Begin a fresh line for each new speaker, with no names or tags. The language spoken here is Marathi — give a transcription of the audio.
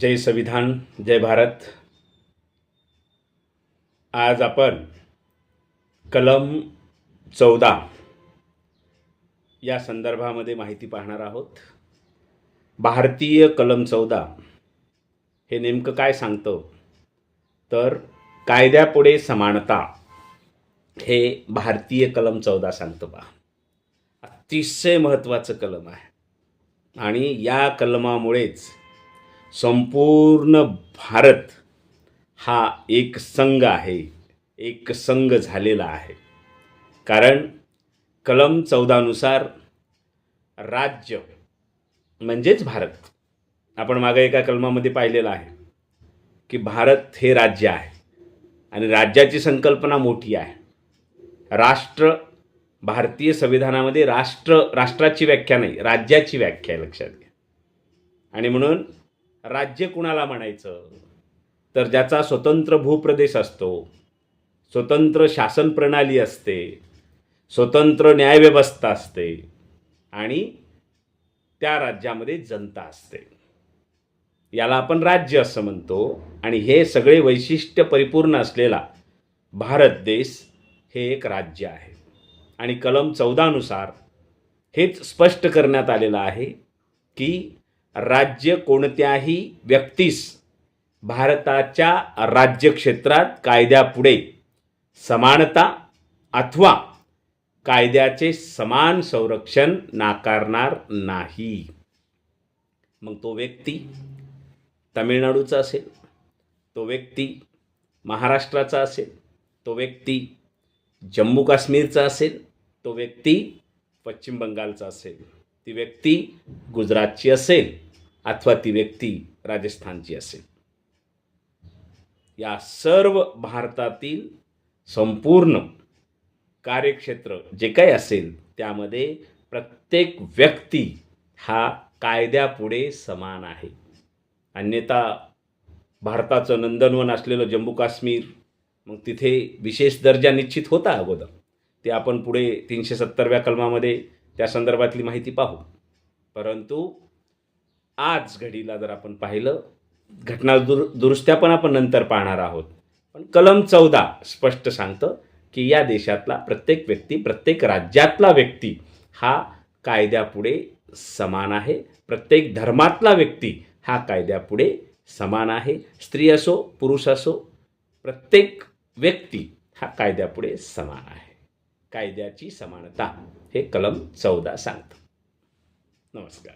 जय संविधान जय भारत. आज आपण कलम चौदा या संदर्भामध्ये माहिती पाहणार आहोत. भारतीय कलम चौदा हे नेमकं काय सांगतं? तर कायद्यापुढे समानता हे भारतीय कलम चौदा सांगतं बा. अतिशय महत्त्वाचं कलम आहे. आणि या कलमामुळेच संपूर्ण भारत हा एक संघ आहे एक संघ झालेला आहे. कारण कलम चौदानुसार राज्य म्हणजेच भारत आपण मागे एका कलमामध्ये पाहिलेलं आहे की भारत हे राज्य आहे आणि राज्याची संकल्पना मोठी आहे. राष्ट्र भारतीय संविधानामध्ये राष्ट्र राष्ट्राची व्याख्या नाही राज्याची व्याख्या आहे लक्षात घ्या. आणि म्हणून राज्य कुणाला म्हणायचं? तर ज्याचा स्वतंत्र भूप्रदेश असतो स्वतंत्र शासन प्रणाली असते स्वतंत्र न्यायव्यवस्था असते आणि त्या राज्यामध्ये जनता असते. याला आपण राज्य असं म्हणतो आणि हे सगळे वैशिष्ट्य परिपूर्ण असलेला भारत देश हे एक राज्य आहे. आणि कलम चौदानुसार हेच स्पष्ट करण्यात आलेलं आहे की राज्य कोणत्याही व्यक्तीस भारताच्या राज्यक्षेत्रात कायद्यापुढे समानता अथवा कायद्याचे समान संरक्षण नाकारणार नाही. मग तो व्यक्ती तमिळनाडूचा असेल तो व्यक्ती महाराष्ट्राचा असेल तो व्यक्ती जम्मू काश्मीरचा असेल तो व्यक्ती पश्चिम बंगालचा असेल ती व्यक्ती गुजरातची असेल अथवा ती व्यक्ती राजस्थानची असेल. या सर्व भारतातील संपूर्ण कार्यक्षेत्र जे काही असेल त्यामध्ये प्रत्येक व्यक्ती हा कायद्यापुढे समान आहे. अन्यथा भारताचं नंदनवन असलेलं जम्मू काश्मीर मग तिथे विशेष दर्जा निश्चित होता अगोदर. ते आपण पुढे तीनशे सत्तरव्या कलमामध्ये त्या संदर्भातली माहिती पाहू. परंतु आज घडीला जर आपण पाहिलं घटना दुर दुरुस्त्या पण आपण नंतर पाहणार आहोत. पण कलम चौदा स्पष्ट सांगतं की या देशातला प्रत्येक व्यक्ती प्रत्येक राज्यातला व्यक्ती हा कायद्यापुढे समान आहे. प्रत्येक धर्मातला व्यक्ती हा कायद्यापुढे समान आहे. स्त्री असो पुरुष असो प्रत्येक व्यक्ती हा कायद्यापुढे समान आहे. कायद्याची समानता हे कलम चौदा सांगतं. नमस्कार.